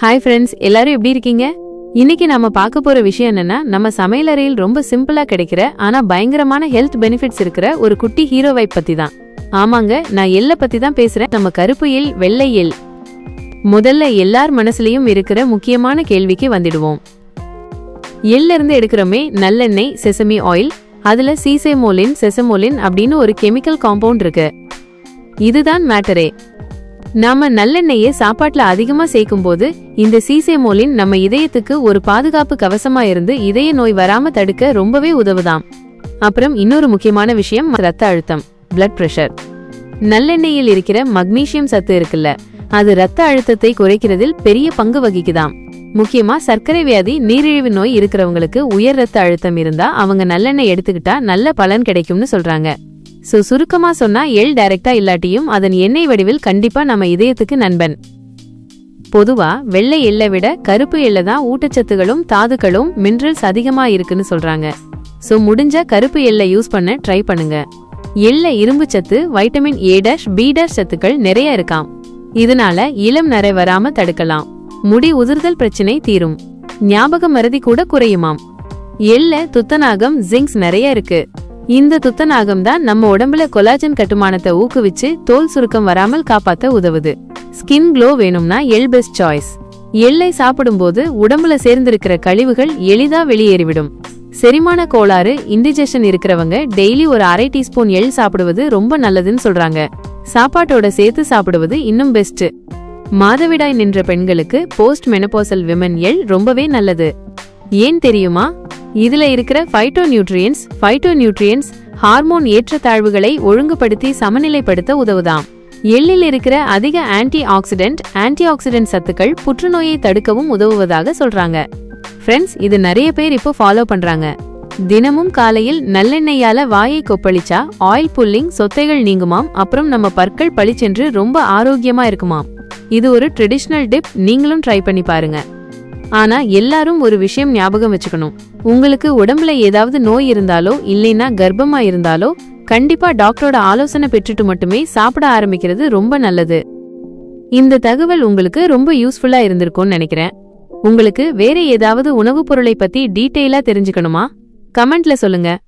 Hi friends எல்லாரும் எப்படி இருக்கீங்க? இன்னைக்கு நாம பார்க்க போற விஷயம் என்னன்னா நம்ம சமையலறையில் ரொம்ப சிம்பிளா கிடைக்கிற ஆனா பயங்கரமான ஹெல்த் பெனிஃபிட்ஸ் இருக்கிற ஒரு குட்டி ஹீரோவை பத்தி தான் ஆமாங்க நான் எல்லை பத்தி தான் பேசுறேன். நம்ம கருப்பு எள் வெள்ளை எள் முதல்ல எல்லார் மனசுலயும் இருக்கிற முக்கியமான கேள்விக்கு வந்துடுவோம். எள்ல இருந்து எடுக்கிறோமே நல்லெண்ணெய் செசமி ஆயில் அதுல சீசேமோலின் செசமோலின் அப்படின்னு ஒரு கெமிக்கல் காம்பவுண்ட் இருக்கு. இதுதான் மேட்டரே. நாம நல்லெண்ணெயை சாப்பாட்டுல அதிகமா சேர்க்கும்போது இந்த சீசேமோலின் நம்ம இதயத்துக்கு ஒரு பாதுகாப்பு கவசமா இருந்து இதய நோய் வராம தடுக்க ரொம்பவே உதவுதாம். அப்புறம் இன்னொரு முக்கியமான விஷயம் ரத்த அழுத்தம் பிளட் பிரஷர் நல்லெண்ணெயில் இருக்கிற மக்னீசியம் சத்து இருக்குல்ல அது ரத்த அழுத்தத்தை குறைக்கிறதில் பெரிய பங்கு வகிக்குதாம். முக்கியமா சர்க்கரை வியாதி நீரிழிவு நோய் இருக்கிறவங்களுக்கு உயர் ரத்த அழுத்தம் இருந்தா அவங்க நல்லெண்ணெய் எடுத்துக்கிட்டா நல்ல பலன் கிடைக்கும்னு சொல்றாங்க. ஸோ சுருக்கமாக சொன்னால் எள் டைரக்டா இல்லாட்டியும் அதன் எண்ணெய் வடிவில் கண்டிப்பாக நம்ம இதயத்துக்கு நண்பன். பொதுவாக வெள்ளை எள்ளை விட கருப்பு எள்ளை தான் ஊட்டச்சத்துகளும் தாதுக்களும் மினரல்ஸ் அதிகமாக இருக்குன்னு சொல்கிறாங்க ஸோ முடிஞ்ச கருப்பு எள்ளை யூஸ் பண்ண ட்ரை பண்ணுங்க. எள்ள இரும்பு சத்து vitamin A dash B dash சத்துக்கள் நிறைய இருக்காம். இதனால இளம் நரை வராம தடுக்கலாம். முடி உதிர்தல் பிரச்சனை தீரும். ஞாபக மறதி கூட குறையுமாம். எல்ல துத்தநாகம் ஜிங்க்ஸ் நிறைய இருக்கு. இந்த துத்தநாகம் தான் நம்ம உடம்புல கொலாஜன் கட்டுமானத்தை ஊக்குவிச்சு தோல் சுருக்கம் வராமல் காப்பாத்த உதவுது. ஸ்கின் க்ளோ வேணும்னா எள் பெஸ்ட் சாய்ஸ். எள்ளை சாப்பிடும்போது உடம்புல சேர்ந்திருக்கிற கழிவுகள் எளிதா வெளியேறிவிடும். செரிமான கோளாறு இண்டிஜெஷன் இருக்கிறவங்க டெய்லி ஒரு அரை டீஸ்பூன் எள் சாப்பிடுவது ரொம்ப நல்லதுன்னு சொல்றாங்க. சாப்பாட்டோட சேர்த்து சாப்பிடுவது இன்னும் பெஸ்ட் மாதவிடாய் நின்ற பெண்களுக்கு போஸ்ட் மெனபோசல் விமன் எள் ரொம்பவே நல்லது. ஏன் தெரியுமா? இதுல இருக்கிற phytonutrients phytonutrients hormone ஏற்றத்தாழ்வுகளை ஒழுங்குபடுத்தி சமநிலைப்படுத்த உதவுதாம். எள்ளில் இருக்கிற அதிக ஆன்டி ஆக்சிடென்ட் ஆன்டி ஆக்சிடென்ட் சத்துக்கள் புற்றுநோயை தடுக்கவும் உதவுவதாக சொல்றாங்க. ஃப்ரெண்ட்ஸ் இது நிறைய பேர் இப்போ ஃபாலோ பண்றாங்க. தினமும் காலையில் நல்லெண்ணெயால வாயை கொப்பளிச்சா ஆயில் புல்லிங் சொத்தைகள் நீங்குமாம் அப்புறம் நம்ம பற்கள் பளிச்சென்று ரொம்ப ஆரோக்கியமா இருக்குமாம். இது ஒரு ட்ரெடிஷ்னல் டிப் நீங்களும் ட்ரை பண்ணி பாருங்க. ஆனா எல்லாரும் ஒரு விஷயம் ஞாபகம் வச்சுக்கணும். உங்களுக்கு உடம்புல ஏதாவது நோய் இருந்தாலோ இல்லைன்னா கர்ப்பமா இருந்தாலோ கண்டிப்பா டாக்டரோட ஆலோசனை பெற்றுட்டு மட்டுமே சாப்பிட ஆரம்பிக்கிறது ரொம்ப நல்லது. இந்த தகவல் உங்களுக்கு ரொம்ப யூஸ்ஃபுல்லா இருந்திருக்கும்னு நினைக்கிறேன். உங்களுக்கு வேற ஏதாவது உணவுப் பொருளை பத்தி டீட்டெயிலா தெரிஞ்சுக்கணுமா? கமெண்ட்ல சொல்லுங்க.